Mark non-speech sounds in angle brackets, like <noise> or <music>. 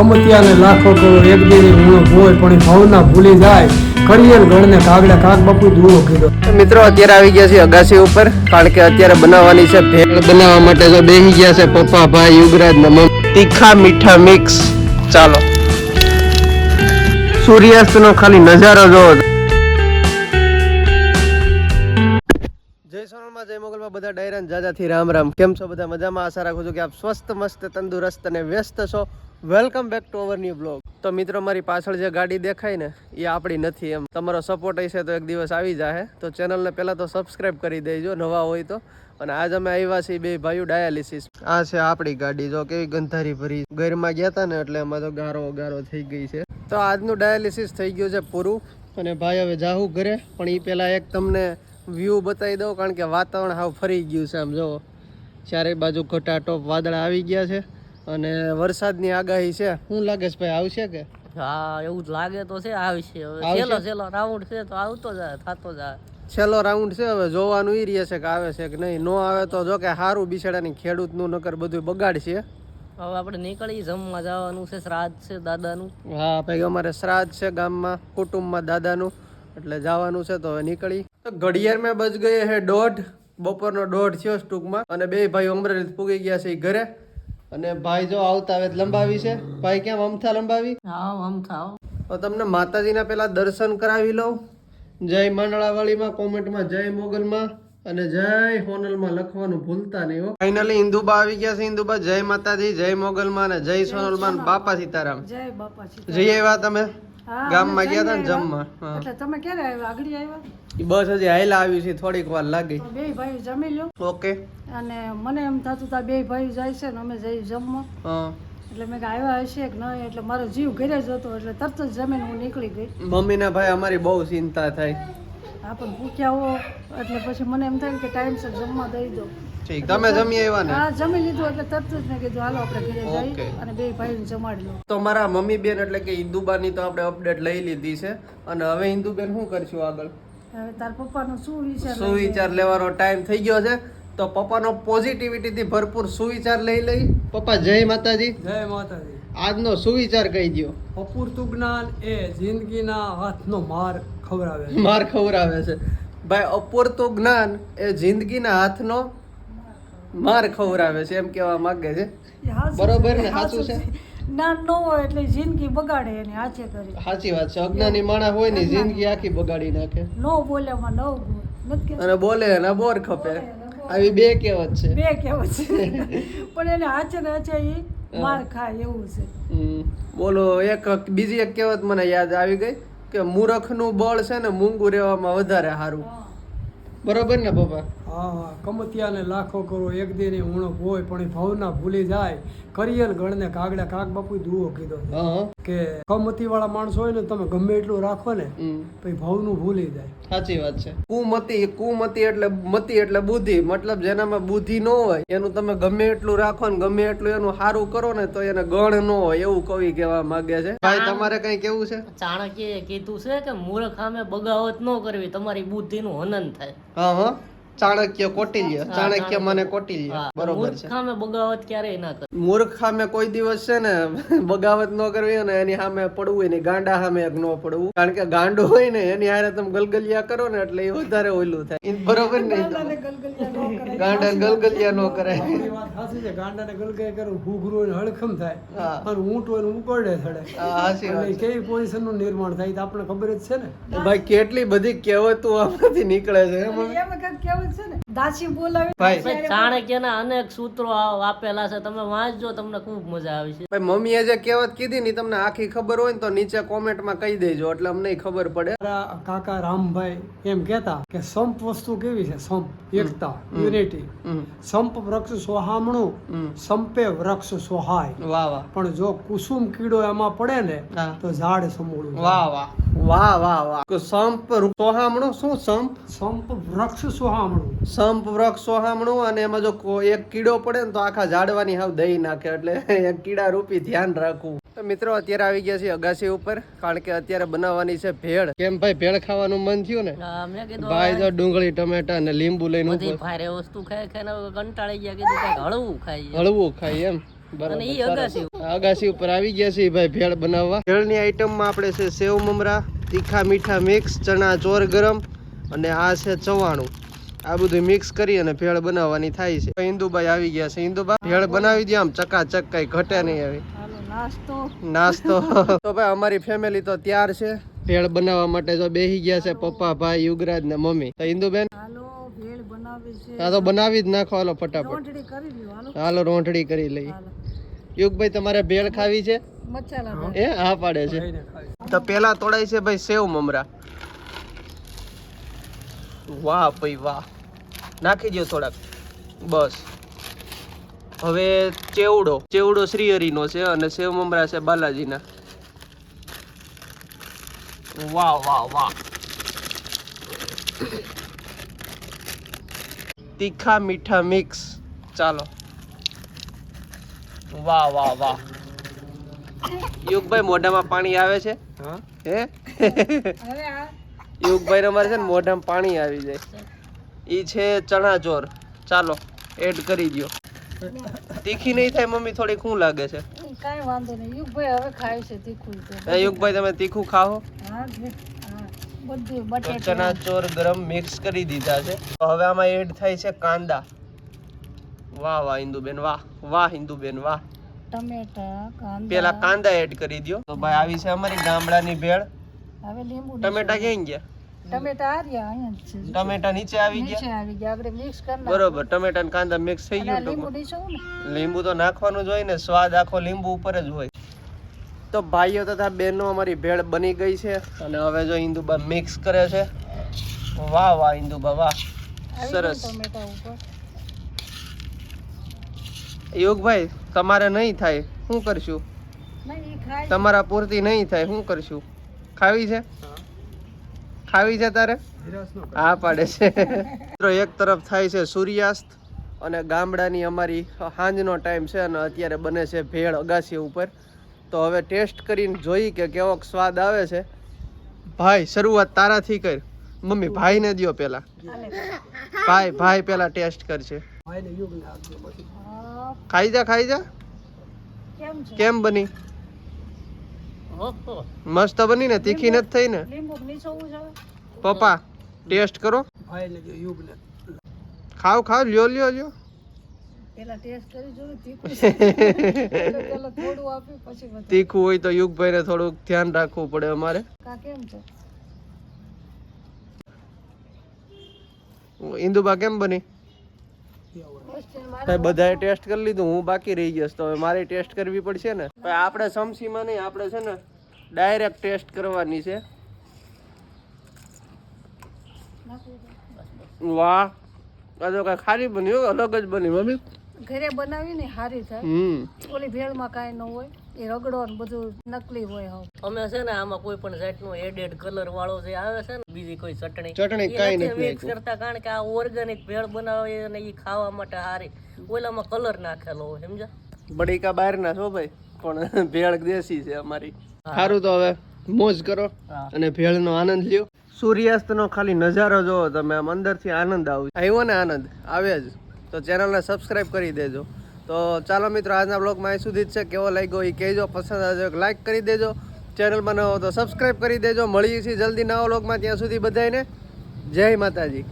કમતિયાને લાખો કરોડ એક દીની ઊણો હોય, પણ ભાવના ભૂલી જાય. કરિયર ગણને કાગડા કાગ બાપુ દૂરો કીધો. મિત્રો, અત્યારે આવી ગયા છે અગાસી ઉપર, કારણ કે અત્યારે બનાવવાની છે ભેળ બનાવવા માટે જો બેસી ગયા છે પપ્પા, ભાઈ યુગરાજ ને મમ્મી. તીખા મીઠા મિક્સ. ચાલો. સૂર્યાસ્ત નો ખાલી નજારો જોવો. સોનલમાં જય મોગલમાં બધા ડાયરા જાજાથી રામ રામ. કેમ છો બધા? મજામાં? આશા રાખું છું કે આપ સ્વસ્થ, મસ્ત, તંદુરસ્ત અને વ્યસ્ત છો. Welcome back to our new blog તો મિત્રો, મારી પાછળ જે ગાડી દેખાય ને, એ આપણી નથી એમ. તમારો સપોર્ટ હશે તો એક દિવસ આવી જાહે. તો ચેનલને પહેલાં તો સબસ્ક્રાઈબ કરી દેજો, નવા હોય તો. અને આજ અમે આવ્યા છીએ બે ભાઈઓ ડાયાલિસિસ આ છે આપણી ગાડી. જો કેવી ગંધારી ભરી. ઘરમાં ગયા હતા ને એટલે એમાં તો ગારો ગારો થઈ ગઈ છે. તો આજનું ડાયાલિસિસ થઈ ગયું છે પૂરું. અને ભાઈ હવે જાહું ઘરે. પણ એ પહેલાં એક તમને વ્યૂ બતાવી દઉં કારણ કે વાતાવરણ હાવ ફરી ગયું છે આમ જુઓ ચારે બાજુ ઘટાટોપ વાદળા આવી ગયા છે અને વરસાદની આગાહી છે. શું લાગે છે ભાઈ આવશે કે? હા એવું જ લાગે તો છે આવશે. હવે? છેલ્લો છેલ્લો રાઉન્ડ છે તો આવતો જાય થતો જાય. છેલ્લો રાઉન્ડ છે હવે જોવાનું ઈ રહે છે કે આવે છે કે નહીં. નો આવે તો જો કે સારું બિચારાની ખેડૂતનું નકર બધું બગાડશે. હવે આપણે નીકળી જમવા જવાનું છે શ્રાદ્ધ છે દાદાનું. હા ભાઈ અમારે શ્રાદ્ધ છે ગામમાં કુટુંબમાં દાદાનું. એટલે જવાનું છે તો હવે નીકળી. તો ઘડિયાળ મેં બજ ગઈ હે દોઢ બપોરનો દોઢ થયો ટૂંકમાં. અને બે ભાઈ અમરેલી પૂગી ગયા છે ઘરે. અને ભાઈ જો આવતા આવે લંબાવી છે. ભાઈ કેમ અમથા લંબાવી? હા અમથા તો તમને માતાજીના પેલા દર્શન કરાવી લઉં. જય મંડળાવાળીમાં કોમેન્ટમાં જય મોગલમાં અને જય હોનલમાં લખવાનું ભૂલતા નહીં હો. ફાઇનલી ઇન્દુબા આવી ગયા છે. ઇન્દુબા જય માતાજી જય મોગલમાં અને જય સોનલમાં બાપા સીતારામ. જય બાપા સીતા એવા તમે. ગામમાં ગયા હતા ને જમવા એટલે તમે ક્યારે આવ્યા? આગળ આવ્યા? બસ હજી હાયલા આવી છે થોડીક વાર લાગી. બે ભાઈ જમી લો ઓકે. અને મને એમ થતું તા બે ભાઈ જાય છે ને અમે જઈ જમવા. એટલે મેં આવ્યા હશે કે નહીં? એટલે મારો જીવ ઘરે જ હતો એટલે તરત જ જમીન હું નીકળી ગઈ. મમ્મી ને ભાઈ અમારી બહુ ચિંતા થાય. હા પણ ભૂખ્યા હો. એટલે પછી મને એમ થાય કે ટાઈમસર જમવા દઈ દો. ઠીક તમે જમી આવ્યા ને? હા જમી લીધું એટલે તરત જ મેં કીધું હાલો આપણે ઘરે જઈએ અને બે ભાઈને જમાડી લો તો મારા મમ્મી બેન એટલે કે ઇન્દુબાની તો આપણે અપડેટ લઈ લીધી છે. અને હવે ઇન્દુબેન શું કરશું આગળ? હવે તાર પપ્પાનો શું વિચાર સુવિચાર લેવાનો ટાઈમ થઈ ગયો છે. તો પપ્પાનો પોઝિટિવિટી થી ભરપૂર સુવિચાર લઈ લઈ? પપ્પા જય માતાજી. જય માતાજી. આજનો સુવિચાર કહી દો અપૂરતું જ્ઞાન એ જિંદગીના હાથનો માર ખવડાવે છે. માર ખવડાવે છે. ભાઈ અપૂરતું જ્ઞાન એ જિંદગીના હાથનો માર ખવડાવે છે એમ કહેવા માંગે છે. એ બરોબર ને? સાચું છે? જ્ઞાન ન હોય એટલે જિંદગી બગાડે એની હાચે કરી. સાચી વાત છે. અજ્ઞાની માણસ હોય ને જિંદગી આખી બગાડી નાખે. નો બોલે માં નથી અને બોલે ને બોર ખપે. આવી બે કહેવત છે. બે કહેવત છે. <laughs> પણ એને હાચે ને હાચે ઈ માર ખાય એવું છે. બોલો એક બીજી એક કહેવત મને યાદ આવી ગઈ કે મૂરખનું બળ છે ને મૂંગું રહેવામાં વધારે સારું. બરોબર ને પપ્પા? હા હા કમતિયાને લાખો કરો એક દીની ઉણપ હોય પણ એ ભાવના ભૂલી જાય. કરિયલ ગણને કાગડા કાગ બાપુ દુઓ કીધો કે કમતી વાળા માણસો હોય ને તમે ગમે એટલું રાખો ને પછી ભાવનું ભૂલી જાય. સાચી વાત છે. કુમતી કુમતી એટલે મતી એટલે બુદ્ધિ. મતલબ જેનામાં બુદ્ધિ ન હોય એનું તમે ગમે એટલું રાખો ને ગમે એટલું એનું સારું કરો ને તો એને ગણ ન હોય એવું કવિ કહેવા માંગે છે. ભાઈ તમારે કઈ કેવું છે? ચાણક્યએ કીધું છે કે મૂર્ખ સામે બગાવત ન કરવી તમારી બુદ્ધિનું હનન થાય. હા હા. ચાણક્ય કોટિલ્ય ચાણક્ય મને કોટિલ્ય બરોબર મૂર્ખ છે. સામે બગાવત ક્યારેય ના કરે. મૂર્ખ સામે કોઈ દિવસ છે ને <laughs> બગાવત ન કરવી અને એની સામે પડવું એની ગાંડા સામે ન પડવું. કારણ કે ગાંડો હોય ને એની હારે તમે ગલગલિયા કરો ને એટલે એ વધારે ઓલું થાય. બરોબર ને ગાંડા ગલગલિયા ન <laughs> વાત સાચી છે. ગાંડાને ગલગાય ગલગલિયા કરો ને હળખમ થાય. પણ ઊંટ હોય ને ઉકરડે થડે કેવી પોઝિશનનું નિર્માણ થાય તો આપણે ખબર જ છે ને. ભાઈ કેટલી બધી કહેવતો આમાંથી નીકળે છે એમ. કહેવત છે ને? દાસી બોલાવી ભાઈ. ભાઈ, ચાણક્યના અનેક સૂત્રો આપેલા છે. તમે વાંચજો તમને ખૂબ મજા આવશે ભાઈ મમ્મીએ જે કહેવત કીધી ને તમને આખી ખબર હોય ને તો નીચે કોમેન્ટમાં કહી દેજો એટલે અમને ખબર પડે. કાકા રામભાઈ એમ કહેતા કે સંપ વસ્તુ કેવી છે? સંપ એકતા યુનિટી. સંપ વૃક્ષ સોહામણું હમ. સંપે વૃક્ષ સોહાય. વાહ વાહ. પણ જો કુસુમ કીડો એમાં પડે ને તો ઝાડ સમૂળું વાહ વાહ. વાહ વાહ વાહ. સંપ સોહામણું શું સંપ? સંપ વૃક્ષ સોહામણું. સંપ વૃક્ષ સોહામણું અને એમાં જો એક કીડો પડે ને તો આખા ઝાડવાની હાવ દઈ નાખે એટલે <laughs> એક કીડા રૂપી ધ્યાન રાખવું. તો મિત્રો અત્યારે આવી ગયા છે અગાસી ઉપર કારણ કે અત્યારે બનાવવાની છે ભેળ. કેમ ભાઈ ભેળ ખાવાનું મન થયું ને? હા, મેં કીધું ભાઈ જો ડુંગળી ટમેટા અને લીંબુ લઈને વસ્તુ ખાય ખાય કંટાળી ગયા કીધું હળવું ખાઈએ. હળવું ખાય એમ. બરાબર, અને ઈ સરસ. અગાસી અગાસી ઉપર આવી ગયા છે ભાઈ ભેળ બનાવવા. ભેળની આઈટમમાં આપણે છે સેવ મમરા તીખા મીઠા મિક્સ ચણા ચોર ગરમ અને આ છે ચવાણું. આ બધું મિક્સ કરી અને ભેળ બનાવવાની થાય છે. ઇન્દુભાઈ આવી ગયા છે. ઇન્દુભાઈ ભેળ બનાવી દે આમ ચકાચક કઈ ઘટે નહીં આવી. નાસ્તો. નાસ્તો. <laughs> તો ભાઈ અમારી ફેમિલી તો તૈયાર છે. ભેળ બનાવવા માટે જો બેહી ગયા છે પપ્પા ભાઈ યુગરાજ ને મમ્મી. તો ઇન્દુબેન હાલો ભેળ બનાવી આ તો બનાવી જ નાખો હાલો ફટાફટ. રોટડી કરી લ્યો હાલો. હાલો રોંઠડી કરી લઈ યુગભાઈ તમારે ભેળ ખાવી છે? એ હા પાડે છે. તો પેલા તોડાય છે ભાઈ સેવ મમરા. વાહ ભાઈ વાહ. નાખી દો થોડાક. બસ. હવે ચેવડો ચેવડો શ્રીહરિનો છે અને સેવ મમરા છે બાલાજીના. વાહ વાહ વાહ. તીખા મીઠા મિક્સ. ચાલો. વાહ વાહ વાહ. યુગભાઈ મોઢામાં પાણી આવે છે? હા. હે? હવે આ યુગભાઈ અમારે છે ને મોઢામાં પાણી આવી જાય. ઈ છે ચણા ચોર ચાલો એડ કરી દો તીખી નહીં થાય મમ્મી થોડીક શું લાગે છે? કાંઈ વાંધો નહીં. યુગભાઈ હવે ખાય છે તીખું તો. યુગભાઈ તમે તીખું ખાઓ? હા બધું તો બટેટા. ચણા ગરમ મિક્સ કરી દીધા છે. તો હવે આમાં એડ થાય છે કાંદા. વાહ વાહ ઇન્દુબેન વાહ વાહ ઇન્દુબેન વાહ. ટમેટા કાંદા પેલા કાંદા એડ કરી દો તો ભાઈ આવી છે અમારી ગામડાની ભેળ. હવે લીંબુ ટમેટા ક્યાં ગયા? ટમેટા આ રહ્યા અહીંયા છે. ટમેટા નીચે આવી ગયા? નીચે આવી ગયા. આપણે મિક્સ કરી બરોબર ટમેટા ને કાંદા મિક્સ થઈ ગયું લીંબુ ટૂંકમાં. ને? લીંબુ તો નાખવાનું જ હોય ને સ્વાદ આખો લીંબુ ઉપર જ હોય. તો ભાઈઓ તથા બહેનો અમારી ભેળ બની ગઈ છે અને હવે જો ઇન્દુબા મિક્સ કરે છે. વાહ વાહ ઇન્દુબા વાહ. સરસ. ટમેટા ઉપર. યોગભાઈ તમારે નહીં થાય. શું કરશું. તમારા પૂરતી નહીં થાય. શું કરશું? ખાવી છે? ખાવી છે તારે. હા પાડે છે. મિત્રો એક તરફ થાય છે સૂર્યાસ્ત અને ગામડાની અમારી સાંજનો ટાઈમ છે અને અત્યારે બને છે ભેળ અગાસી ઉપર. તો હવે ટેસ્ટ કરીને જોઈ કે કેવો સ્વાદ આવે છે. ભાઈ શરૂઆત તારાથી કર. મમ્મી ભાઈને દ્યો પેલા. ભાઈ ભાઈ પેલા ટેસ્ટ કરશે ખાઈ જા ખાઈ જા. કેમ બની? મસ્ત બની ને તીખી નથી થઈ ને? લીંબુ નીચોવું છે પપ્પા ટેસ્ટ કરો. ખાવ ખાવ લ્યો લ્યો લ્યો. પેલા ટેસ્ટ કરી જો <laughs> તીખું હોય તો યુગભાઈને થોડુંક ધ્યાન રાખવું પડે અમારે. કા કેમ ઇન્દુબા કેમ બની? ભાઈ બધાએ ટેસ્ટ કરી લીધું હું બાકી રહી ગયો તો હવે મારે ટેસ્ટ કરવી પડશે ને? ભાઈ આપણે સમસીમાં નહીં આપણે છે ને ડાયરેક્ટ ટેસ્ટ કરવાની છે. વાહ. આ તો કાંઈ ખારી બની હો અલગ જ બની મમ્મી. ઘરે બનાવી ને સારી થાય ઓલી ભેળમાં કાંઈ ન હોય. એ રગડો ને બધું નકલી હોય હવે. અમે છે ને આમાં કોઈ પણ જાતનો એડેડ કલર વાળો જે આવે છે ને બીજી કોઈ ચટણી ચટણી કાંઈ નથી મિક્સ કરતા કારણ કે આ ઓર્ગેનિક ભેળ બનાવે અને એ ખાવા માટે સારી ઓલામાં કલર નાખેલો હોય સમજા બડીકા બહારના છો ભાઈ? પણ <laughs> ભેળ દેશી છે અમારી. સારું તો હવે મોજ કરો. અને ભેળનો આનંદ લ્યો. સૂર્યાસ્તનો ખાલી નજારો જોવો તમે આમ અંદરથી આનંદ આવશે આવ્યો ને આનંદ આવે જ. તો ચેનલને સબસ્ક્રાઇબ કરી દેજો. તો ચાલો મિત્રો, આજના બ્લોગમાં અહીં સુધી જ છે. કેવો લાગ્યો એ કહેજો. પસંદ આવજો લાઈક કરી દેજો. ચેનલમાં ન હો તો સબસ્ક્રાઈબ કરી દેજો. મળીએ છીએ જલ્દી નવા બ્લોગમાં ત્યાં સુધી બધાને જય માતાજી.